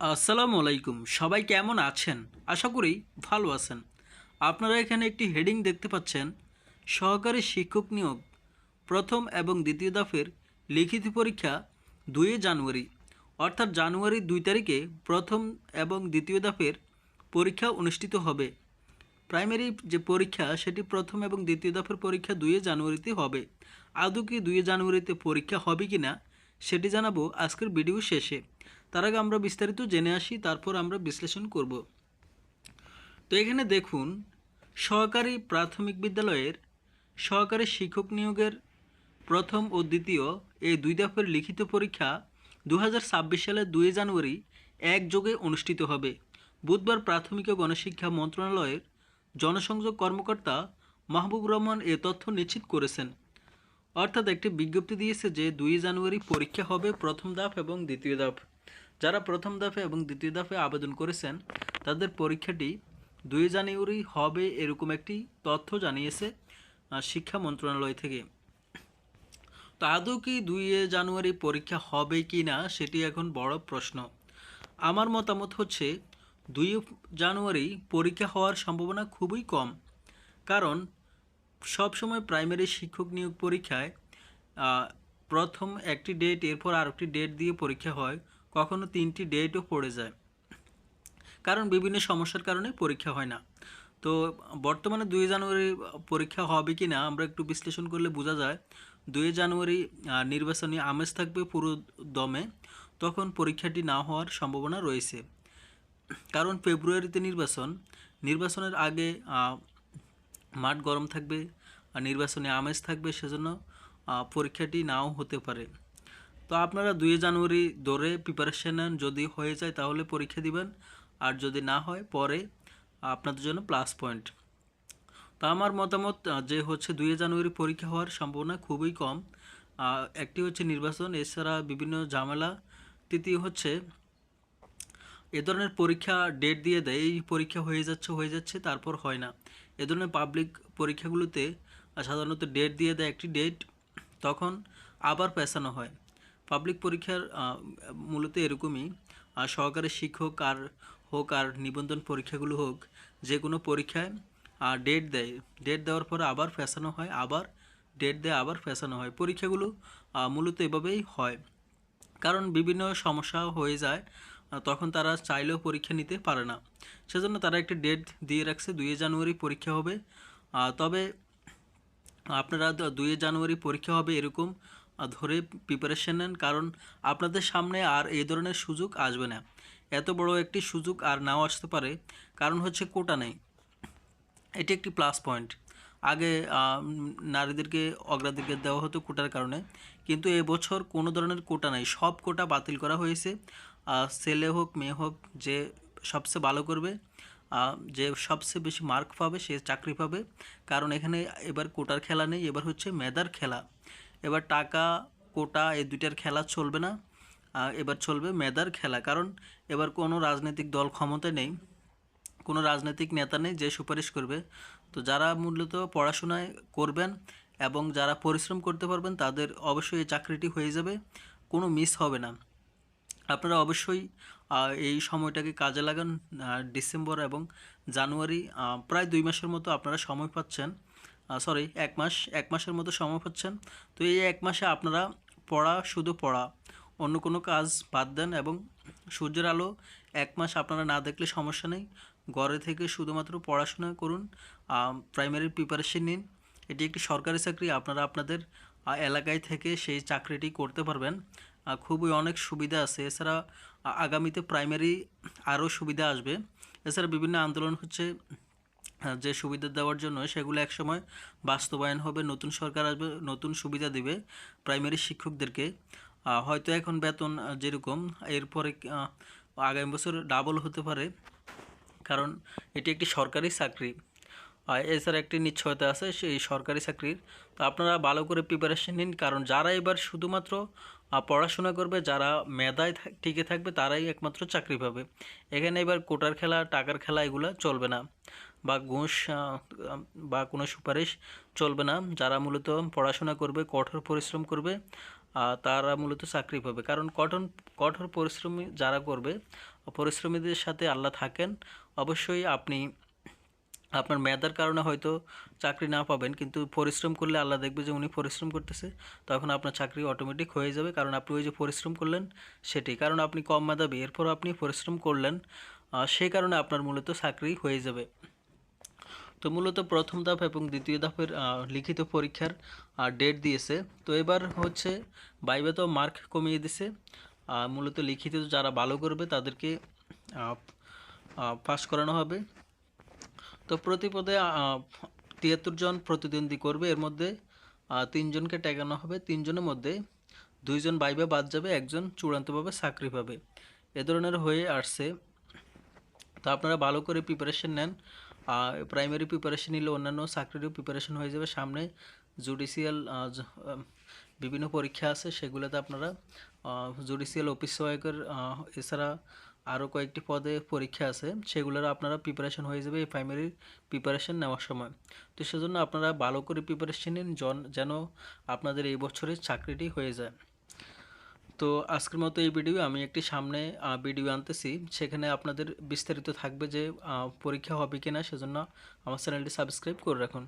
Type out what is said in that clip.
আসসালামু আলাইকুম। সবাই কেমন আছেন? আশা করি ভালো আছেন। আপনারা এখানে একটি হেডিং দেখতে পাচ্ছেন। সহকারী শিক্ষক নিয়োগ, প্রথম এবং দ্বিতীয় দফের লিখিত পরীক্ষা দুই জানুয়ারি, অর্থাৎ জানুয়ারি দুই তারিখে প্রথম এবং দ্বিতীয় দফের পরীক্ষা অনুষ্ঠিত হবে। প্রাইমারি যে পরীক্ষা, সেটি প্রথম এবং দ্বিতীয় দফের পরীক্ষা দুই জানুয়ারিতে হবে। আদৌ কি দুই জানুয়ারিতে পরীক্ষা হবে কি না সেটি জানাব আজকের ভিডিও শেষে। তার আগে আমরা বিস্তারিত জেনে আসি, তারপর আমরা বিশ্লেষণ করব। তো এখানে দেখুন, সহকারী প্রাথমিক বিদ্যালয়ের সহকারী শিক্ষক নিয়োগের প্রথম ও দ্বিতীয় এই দুই দফের লিখিত পরীক্ষা দু হাজার ছাব্বিশ সালের দুই জানুয়ারি একযোগে অনুষ্ঠিত হবে। বুধবার প্রাথমিক ও গণশিক্ষা মন্ত্রণালয়ের জনসংযোগ কর্মকর্তা মাহবুব রহমান এ তথ্য নিশ্চিত করেছেন। অর্থাৎ একটি বিজ্ঞপ্তি দিয়েছে যে দুই জানুয়ারি পরীক্ষা হবে প্রথম ধাপ এবং দ্বিতীয় ধাপ যারা প্রথম দফে এবং দ্বিতীয় দফে আবেদন করেছেন, তাদের পরীক্ষাটি দুই জানুয়ারি হবে এরকম একটি তথ্য জানিয়েছে শিক্ষা মন্ত্রণালয় থেকে। তো আদৌ কি দুই জানুয়ারি পরীক্ষা হবে কি না, সেটি এখন বড় প্রশ্ন। আমার মতামত হচ্ছে, দুই জানুয়ারি পরীক্ষা হওয়ার সম্ভাবনা খুবই কম। কারণ, সবসময় প্রাইমারি শিক্ষক নিয়োগ পরীক্ষায় প্রথম একটি ডেট, এরপর আরেকটি ডেট দিয়ে পরীক্ষা হয়। কখনো তিনটি ডেটও পড়ে যায়। কারণ বিভিন্ন সমস্যার কারণে পরীক্ষা হয় না। তো বর্তমানে দুই জানুয়ারি পরীক্ষা হবে কি না আমরা একটু বিশ্লেষণ করলে বোঝা যায়। দুই জানুয়ারি নির্বাচনী আমেজ থাকবে পুরো দমে। তখন পরীক্ষাটি না হওয়ার সম্ভাবনা রয়েছে। কারণ ফেব্রুয়ারিতে নির্বাচন। নির্বাচনের আগে মাঠ গরম থাকবে। আর নির্বাচনে আমেজ থাকবে, সেজন্য পরীক্ষাটি নাও হতে পারে। তো আপনারা দুই জানুয়ারি ধরে প্রিপারেশন নেন। যদি হয়ে যায় তাহলে পরীক্ষা দিবেন। আর যদি না হয়, পরে আপনাদের জন্য প্লাস পয়েন্ট তো আমার মতামত যে হচ্ছে দুই জানুয়ারি পরীক্ষা হওয়ার সম্ভাবনা খুবই কম। একটি হচ্ছে নির্বাচন, এছাড়া বিভিন্ন ঝামেলা। তৃতীয় হচ্ছে, এ ধরনের পরীক্ষা ডেট দিয়ে দেয়। এই পরীক্ষা হয়ে যাচ্ছে হয়ে যাচ্ছে, তারপর হয় না। এ ধরনের পাবলিক পরীক্ষাগুলোতে সাধারণত ডেট দিয়ে দেয় একটি ডেট তখন আবার পেছানো হয়। পাবলিক পরীক্ষার মূলত এরকমই। সহকারী শিক্ষক আর হোক আর নিবন্ধন পরীক্ষাগুলো হোক, যে কোনো পরীক্ষায় ডেট দেয়। ডেট দেওয়ার পরে আবার ফেসানো হয়, আবার ডেট দেয়, আবার ফেসানো হয়। পরীক্ষাগুলো মূলত এভাবেই হয়। কারণ বিভিন্ন সমস্যা হয়ে যায় তখন তারা চাইলেও পরীক্ষা নিতে পারে না। সেজন্য তারা একটি ডেট দিয়ে রাখছে, দুই জানুয়ারি পরীক্ষা হবে। তবে আপনারা দুই জানুয়ারি পরীক্ষা হবে এরকম ধরে প্রিপারেশন নেন, কারণ আপনাদের সামনে আর এই ধরনের সুযোগ আসবে না। এত বড় একটি সুযোগ আর নাও আসতে পারে, কারণ হচ্ছে কোটা নেই। এটি একটি প্লাস পয়েন্ট আগে নারীদেরকে, অগ্রাধিকার দেওয়া হতো কোটার কারণে। কিন্তু এবছর কোনো ধরনের কোটা নাই। সব কোটা বাতিল করা হয়েছে। ছেলে হোক, মেয়ে হোক, যে সবচেয়ে ভালো করবে যে সবচেয়ে বেশি মার্ক পাবে, সে চাকরি পাবে। কারণ এখানে এবার কোটার খেলা নেই, এবার হচ্ছে মেদার খেলা। এবার টাকা, কোটা এই দুইটার খেলা চলবে না। এবার চলবে মেধার খেলা। কারণ এবার কোনো রাজনৈতিক দল ক্ষমতায় নেই, কোনো রাজনৈতিক নেতা নেই যে সুপারিশ করবে। তো যারা মূলত পড়াশোনায় করবেন এবং যারা পরিশ্রম করতে পারবেন, তাদের অবশ্যই এই চাকরিটি হয়ে যাবে, কোনো মিস হবে না। আপনারা অবশ্যই এই সময়টাকে কাজে লাগান। ডিসেম্বর এবং জানুয়ারি প্রায় দুই মাসের মতো আপনারা সময় পাচ্ছেন। সরি এক মাস, এক মাসের মতো সময় পাচ্ছেন। তো এই এক মাসে আপনারা পড়া শুধু পড়া, অন্য কোনো কাজ বাদ দেন এবং সূর্যের আলো এক মাস আপনারা না দেখলে সমস্যা নেই। ঘরে থেকে শুধুমাত্র পড়াশোনা করুন প্রাইমারি প্রিপারেশন নিন। এটি একটি সরকারি চাকরি, আপনারা আপনাদের এলাকায় থেকে সেই চাকরিটি করতে পারবেন। খুবই অনেক সুবিধা আছে। এছাড়া আগামীতে প্রাইমারি আরও সুবিধা আসবে। এছাড়া বিভিন্ন আন্দোলন হচ্ছে। যে সুবিধা দেওয়ার জন্য সেগুলো একসময় বাস্তবায়ন হবে, নতুন সরকার আসবে, নতুন সুবিধা দেবে প্রাইমারি শিক্ষকদেরকে। হয়তো এখন বেতন যেরকম, এরপরে আগামী বছর ডাবল হতে পারে, কারণ এটি একটি সরকারি চাকরি। এছাড়া একটি নিশ্চয়তা আছে, সেই সরকারি চাকরির। তো আপনারা ভালো করে প্রিপারেশন নিন, কারণ যারা এবার শুধুমাত্র পড়াশোনা করবে, যারা মেধায় টিকে থাকবে, তারাই একমাত্র চাকরি পাবে। এখানে এবার কোটার খেলা, টাকার খেলা, এগুলো চলবে না। বা ঘুষ বা কোনো সুপারিশ চলবে না। যারা মূলত পড়াশোনা করবে, কঠোর পরিশ্রম করবে তারা মূলত চাকরি পাবে। কারণ কঠোর কঠোর পরিশ্রমী যারা করবে, পরিশ্রমীদের সাথে আল্লাহ থাকেন। অবশ্যই আপনি, আপনার মেধার কারণে হয়তো চাকরি না পাবেন, কিন্তু পরিশ্রম করলে আল্লাহ দেখবে যে উনি পরিশ্রম করতেছে, তখন আপনার চাকরি অটোমেটিক হয়ে যাবে। কারণ আপনি ওই যে পরিশ্রম করলেন, সেটি। কারণ আপনি কম মেধাবী এরপর আপনি পরিশ্রম করলেন সেই কারণে আপনার মূলত চাকরি হয়ে যাবে। তো মূলত প্রথম ধাপ এবং দ্বিতীয় ধাপের লিখিত পরীক্ষার ডেট দিয়েছে। তো এবার হচ্ছে বাইবে তো মার্ক কমিয়ে দিছে। মূলত লিখিত যারা ভালো করবে তাদেরকে পাস করানো হবে। তো প্রতি পদে তিয়াত্তর জন প্রতিদ্বন্দ্বী করবে। এর মধ্যে তিনজনকে টেকানো হবে। তিনজনের মধ্যে দুইজন বাইবে বাদ যাবে, একজন চূড়ান্তভাবে চাকরি পাবে। এ ধরনের হয়ে আসছে। তো আপনারা ভালো করে প্রিপারেশন নেন। প্রাইমারি প্রিপারেশন নিলে অন্যান্য চাকরিরও প্রিপারেশন হয়ে যাবে। সামনে জুডিশিয়াল বিভিন্ন পরীক্ষা আছে, সেগুলোতে আপনারা জুডিশিয়াল অফিস সহায়কের এছাড়া আরও কয়েকটি পদে পরীক্ষা আছে সেগুলোর আপনারা প্রিপারেশন হয়ে যাবে এই প্রাইমারি প্রিপারেশন নেওয়ার সময়। তো সেজন্য আপনারা ভালো করে প্রিপারেশন নিন যেন আপনাদের এই বছরের চাকরিটি হয়ে যায়। তো আজকের মতো এই ভিডিও আমি একটি সামনে ভিডিও আনতেছি। সেখানে আপনাদের বিস্তারিত থাকবে যে পরীক্ষা হবে কিনা, সেজন্য আমার চ্যানেলটি সাবস্ক্রাইব করে রাখুন।